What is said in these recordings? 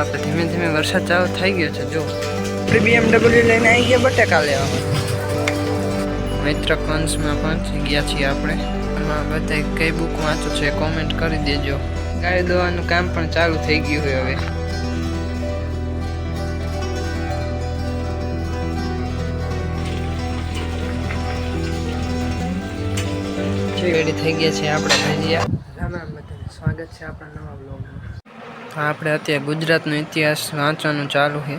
આપણે ધીમે ધીમે વરસાદ ચાલુ થઈ ગયો છે જો આપણે બીએમડબલ્યુ લઈને આવી ગયા બટાકા લેવા. મિત્ર કંસમાં પહોંચી ગયા છીએ આપણે. એમાં બધા કઈ બુક વાંચો છે કોમેન્ટ કરી દેજો. ગાડી દોવાનું કામ પણ ચાલુ થઈ ગયું હોય હવે. રેડી થઈ ગયા છે આપણે ભજીયા. રામ રામ બધાને સ્વાગત છે આપણા નવા બ્લોગમાં આપણે અત્યારે ગુજરાતનો ઇતિહાસ વાંચવાનું ચાલુ છે.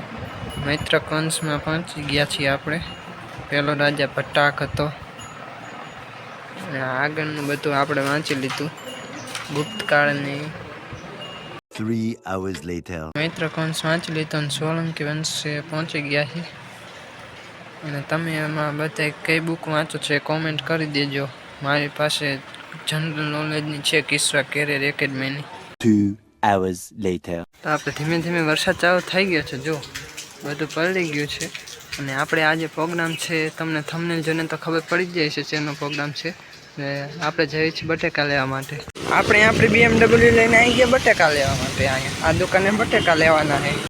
મૈત્ર કંસમાં પહોંચી ગયા છીએ આપણે. પહેલો રાજા ભટ્ટાક હતો. અને આગળનું બધું આપણે વાંચી લીધું. ગુપ્તકાળની થ્રી hours later. મૈત્ર કંસ વાંચી લીધો અને સોલંકી વંશે પહોંચી ગયા છે અને તમે એમાં બધા કઈ બુક વાંચો છો એ કોમેન્ટ કરી દેજો. મારી પાસે જનરલ નોલેજની છે કિસ્સા કેરિયર એકેડમીની hours later. તો આપણે ધીમે ધીમે વરસાદ ચાલુ થઈ ગયો છે, જો. બધું પલળી ગયું છે. અને આપણે આજે પ્રોગ્રામ છે, તમને થમને જોઈને તો ખબર પડી જ જાય છે શેનો પ્રોગ્રામ છે. ને આપણે જઈએ છીએ બટેકા લેવા માટે. આપણે આપણી બીએમડબલ્યુ લઈને આવી ગયા બટેકા લેવા માટે અહીંયા. આ દુકાને બટેકા લેવાના છે.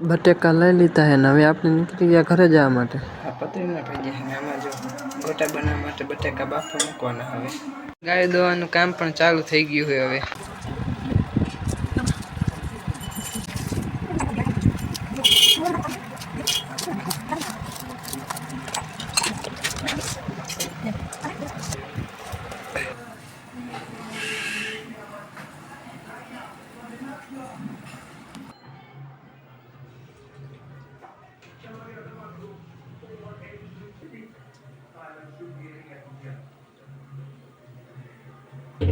બટેકા લઈ લીધા હે ને હવે આપણે નીકળી ગયા ઘરે જવા માટે. ભેજ્યા છે આમાં જો ગોટા બનાવવા માટે બટાકા બાફા મૂકવાના હવે. ગાય દોવાનું કામ પણ ચાલુ થઈ ગયું હોય હવે. તો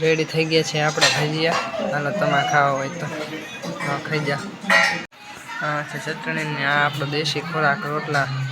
રેડી થઈ ગયા છે આપણે ભજીયા અને તમે ખાવા હોય તો. ખાઈ જા. હા છે ચટણી ને આ આપણો દેશી ખોરાક રોટલા.